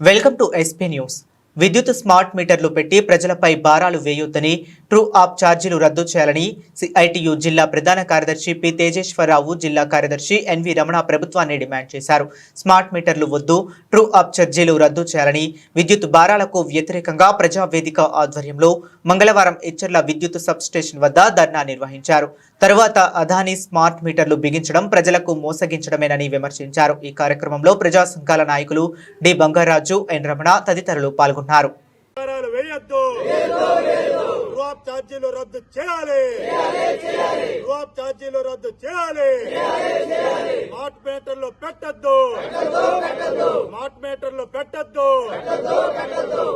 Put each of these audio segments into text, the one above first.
Welcome to SP news విద్యుత్ smart మీటర్లు పెట్టి ప్రజలపై భారాలు వేయొద్దని ట్రూ ఆప్ ఛార్జీలు రద్దు చేయాలని సిఐటియు జిల్లా ప్రధాన కార్యదర్శి పి తేజేశ్వరరావు జిల్లా కార్యదర్శి ఎన్వి రమణ ప్రభుత్వాన్ని డిమాండ్ చేశారు. స్మార్ట్ మీటర్లు వద్దు ట్రూ ఆప్ ఛార్జీలు రద్దు చేయాలని విద్యుత్ భారాలకు వ్యతిరేకంగా ప్రజావేదిక ఆధ్వర్యంలో మంగళవారం ఇచ్చర్ల విద్యుత్ సబ్ స్టేషన్ వద్ద ధర్నా నిర్వహించారు. తరువాత అదానీ స్మార్ట్ మీటర్లు బిగించడం ప్రజలకు మోసగించడమేనని విమర్శించారు. ఈ కార్యక్రమంలో ప్రజా సంఘాల నాయకులు డి బంగారాజు ఎన్ రమణ తదితరులు పాల్గొన్నారు. ఆధారాలు రూఆప్ ఛార్జీలు రద్దు చేయాలి. రూఆప్ ఛార్జీలు రద్దు చేయాలి. స్మార్ట్ మీటర్లు పెట్టద్దు. స్మార్ట్ మీటర్లు పెట్టద్దు.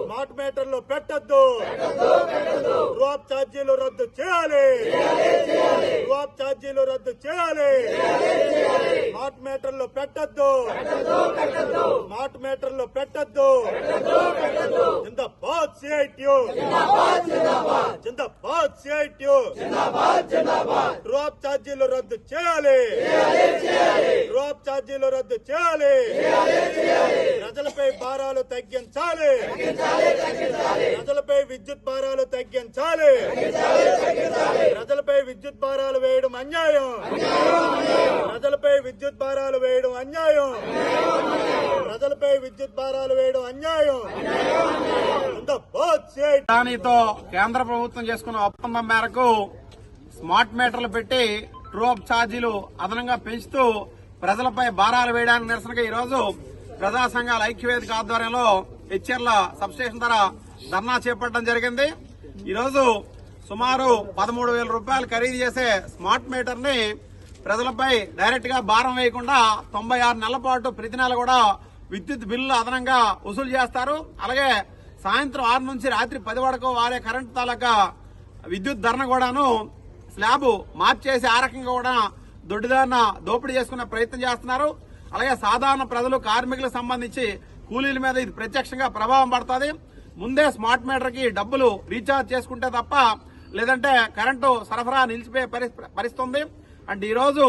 స్మార్ట్ మీటర్లు పెట్టద్దు. రూఆప్ ఛార్జీలు రద్దు చేయాలి. రూఆప్ ఛార్జీలు రద్దు చేయాలి. స్మార్ట్ మీటర్లు పెట్టద్దు. స్మార్ట్ మీటర్లు పెట్టద్దు. జిందాబాద్ సిఐటియు జిందాబాద్ సిఐటియు డ్రాప్ ఛార్జీలు రద్దు చేయాలి. డ్రాప్ ఛార్జీలు రద్దు చేయాలి. ప్రజలపై భారాలు తగ్గించాలి. ప్రజలపై విద్యుత్ భారాలు తగ్గించాలి. ప్రజలపై విద్యుత్ భారాలు వేయడం అన్యాయం. ప్రజలపై విద్యుత్ భారాలు వేయడం అన్యాయం. ప్రజలపై విద్యుత్ భారాలు వేయడం అన్యాయం. దానితో కేంద్ర ప్రభుత్వం చేసుకున్న ఒప్పందం మేరకు స్మార్ట్ మీటర్లు పెట్టి ట్రోప్ ఛార్జీలు అదనంగా పెంచుతూ ప్రజలపై భారాలు వేయడానికి నిరసనగా ఈరోజు ప్రజా సంఘాల ఐక్యవేదిక ఆధ్వర్యంలో హెచ్ఎర్ల సబ్స్టేషన్ ధర ధర్నా చేపట్టడం జరిగింది. ఈరోజు సుమారు పదమూడు వేల రూపాయలు ఖరీదు చేసే స్మార్ట్ మీటర్ని ప్రజలపై డైరెక్ట్గా భారం వేయకుండా తొంభై ఆరు నెలల పాటు ప్రతి నెల కూడా విద్యుత్ బిల్లు అదనంగా వసూలు చేస్తారు. అలాగే సాయంత్రం ఆరు నుంచి రాత్రి పది వరకు వారే కరెంటు తాలూకా విద్యుత్ ధరను కూడాను స్లాబ్ మార్చేసి ఆ రకంగా కూడా దొడ్డిదారిన దోపిడీ చేసుకునే ప్రయత్నం చేస్తున్నారు. అలాగే సాధారణ ప్రజలు కార్మికులకు సంబంధించి కూలీల మీద ఇది ప్రత్యక్షంగా ప్రభావం పడుతుంది. ముందే స్మార్ట్ మీటర్కి డబ్బులు రీఛార్జ్ చేసుకుంటే తప్ప లేదంటే కరెంటు సరఫరా నిలిచిపోయే పరిస్థితుంది. పరిస్థితి ఈరోజు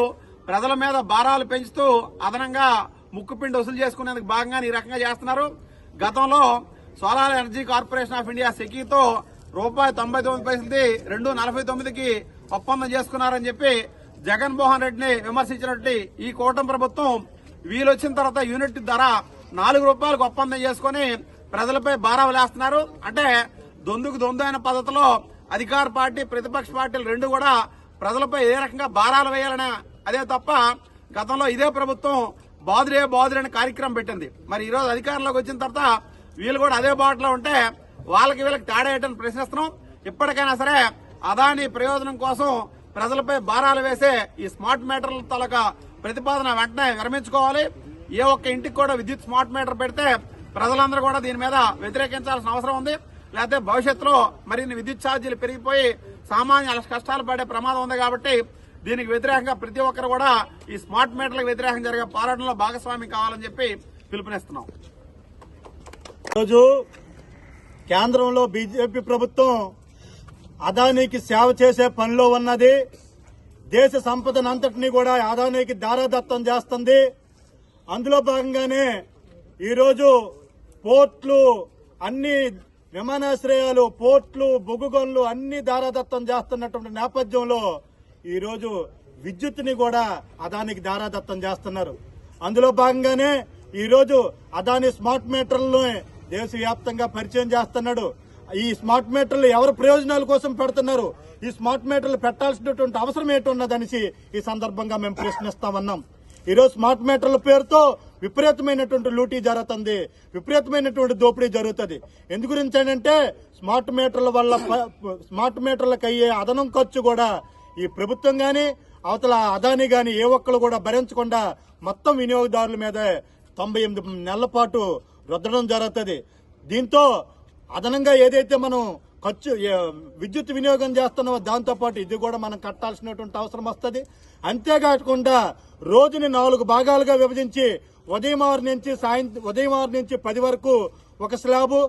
ప్రజల మీద భారాలు పెంచుతూ అదనంగా ముక్కుపిండి వసూలు చేసుకునేందుకు భాగంగా ఈ రకంగా చేస్తున్నారు. గతంలో solar energy corporation of India సెకీతో రూపాయి తొంభై తొమ్మిది పైసలది రెండు నలభై తొమ్మిదికి ఒప్పందం చేసుకున్నారని చెప్పి జగన్మోహన్ రెడ్డిని విమర్శించినట్టు ఈ కూటమి ప్రభుత్వం వీళ్ళు వచ్చిన తర్వాత యూనిట్ ధర నాలుగు రూపాయలకు ఒప్పందం చేసుకుని ప్రజలపై భారాలు వేస్తున్నారు. అంటే దొందుకు దొందు అయిన పద్ధతిలో అధికార పార్టీ ప్రతిపక్ష పార్టీలు రెండు కూడా ప్రజలపై ఏ రకంగా భారాలు వేయాలనే అదే తప్ప గతంలో ఇదే ప్రభుత్వం బాదురే బాదురే అనే కార్యక్రమం పెట్టింది. మరి ఈరోజు అధికారంలోకి వచ్చిన తర్వాత వీళ్ళు కూడా అదే బాటలో ఉంటే వాళ్ళకి వీళ్ళకి తేడా ఏంటని ప్రశ్నిస్తున్నాం. ఇప్పటికైనా సరే అదాని ప్రయోజనం కోసం ప్రజలపై భారాలు వేసే ఈ స్మార్ట్ మీటర్ల తాలూకా ప్రతిపాదన వెంటనే విరమించుకోవాలి. ఏ ఒక్క ఇంటికి కూడా విద్యుత్ స్మార్ట్ మీటర్ పెడితే ప్రజలందరూ కూడా దీని మీద వ్యతిరేకించాల్సిన అవసరం ఉంది. లేకపోతే భవిష్యత్తులో మరిన్ని విద్యుత్ ఛార్జీలు పెరిగిపోయి సామాన్య కష్టాలు పడే ప్రమాదం ఉంది కాబట్టి దీనికి వ్యతిరేకంగా ప్రతి ఒక్కరు కూడా ఈ స్మార్ట్ మీటర్లకు వ్యతిరేకంగా జరిగే పోరాటంలో భాగస్వామి కావాలని చెప్పి పిలుపునిస్తున్నాం. రోజు కేంద్రంలో బీజేపీ ప్రభుత్వం అదానీకి సేవ చేసే పనిలో ఉన్నది. దేశ సంపదనంతటినీ కూడా ఆదానికి దారాదత్తం చేస్తుంది. అందులో భాగంగానే ఈరోజు పోర్ట్లు అన్ని విమానాశ్రయాలు పోర్ట్లు బొగ్గుగొన్లు అన్ని దారాదత్తం చేస్తున్నటువంటి నేపథ్యంలో ఈరోజు విద్యుత్ని కూడా అదానికి దారాదత్తం చేస్తున్నారు. అందులో భాగంగానే ఈరోజు అదాని స్మార్ట్ మీటర్లను దేశవ్యాప్తంగా పరిచయం చేస్తున్నాడు. ఈ స్మార్ట్ మీటర్లు ఎవరు ప్రయోజనాల కోసం పెడుతున్నారు? ఈ స్మార్ట్ మీటర్లు పెట్టాల్సినటువంటి అవసరం ఏంటున్నదనేసి ఈ సందర్భంగా మేము ప్రశ్నిస్తామన్నాం. ఈరోజు స్మార్ట్ మీటర్ల పేరుతో విపరీతమైనటువంటి లూటీ జరుగుతుంది. విపరీతమైనటువంటి దోపిడీ జరుగుతుంది. ఎందు గురించి అంటే స్మార్ట్ మీటర్ల వల్ల స్మార్ట్ మీటర్లకు అయ్యే అదనం ఖర్చు కూడా ఈ ప్రభుత్వం కానీ అవతల అదాని కానీ ఏ ఒక్కరు కూడా భరించకుండా మొత్తం వినియోగదారుల మీద తొంభై ఎనిమిది నెలల పాటు రుద్దడం జరుగుతుంది. దీంతో అదనంగా ఏదైతే మనం ఖర్చు విద్యుత్ వినియోగం చేస్తున్నామో దాంతోపాటు ఇది కూడా మనం కట్టాల్సినటువంటి అవసరం వస్తుంది. అంతేకాకుండా రోజుని నాలుగు భాగాలుగా విభజించి ఉదయం ఆరు నుంచి సాయంత్రం ఉదయం ఆరు నుంచి పది వరకు ఒక స్లాబు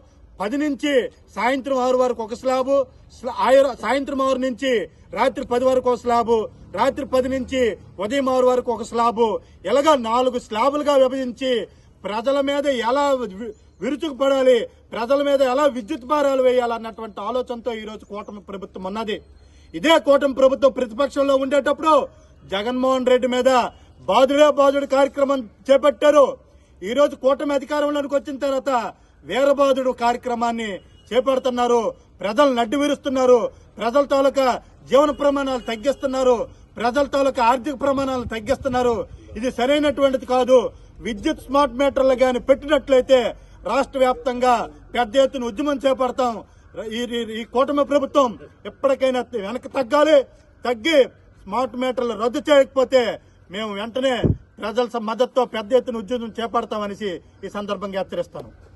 పది నుంచి సాయంత్రం ఆరు వరకు ఒక స్లాబు సాయంత్రం ఆరు నుంచి రాత్రి పది వరకు ఒక స్లాబు రాత్రి పది నుంచి ఉదయం ఆరు వరకు ఒక స్లాబు. ఇలాగా నాలుగు స్లాబులుగా విభజించి ప్రజల మీద ఎలా విరుచుకుపడాలి. ప్రజల మీద ఎలా విద్యుత్ భారాలు వేయాలన్నటువంటి ఆలోచనతో ఈరోజు కూటమి ప్రభుత్వం ఉన్నది. ఇదే కూటమి ప్రభుత్వం ప్రతిపక్షంలో ఉండేటప్పుడు జగన్మోహన్ రెడ్డి మీద బాధుడే బాధుడు కార్యక్రమం చేపట్టారు. ఈరోజు కూటమి అధికారంలోకి వచ్చిన తర్వాత వీరబాధుడు కార్యక్రమాన్ని చేపడుతున్నారు. ప్రజలు నడ్డి విరుస్తున్నారు. ప్రజల తాలూకా జీవన ప్రమాణాలు తగ్గిస్తున్నారు. ప్రజల తాలూకా ఆర్థిక ప్రమాణాలు తగ్గిస్తున్నారు. ఇది సరైనటువంటిది కాదు. విద్యుత్ స్మార్ట్ మీటర్లు గాని పెట్టినట్లయితే రాష్ట్ర వ్యాప్తంగా పెద్ద ఎత్తున ఉద్యమం చేపడతాం. ఈ ఈ- కూటమి ప్రభుత్వం ఎప్పటికైనా వెనక్కి తగ్గాలి. తగ్గి స్మార్ట్ మీటర్లు రద్దు చేయకపోతే మేము వెంటనే ప్రజల మద్దతుతో పెద్ద ఎత్తున ఉద్యమం చేపడతామనేసి ఈ సందర్భంగా హెచ్చరిస్తాను.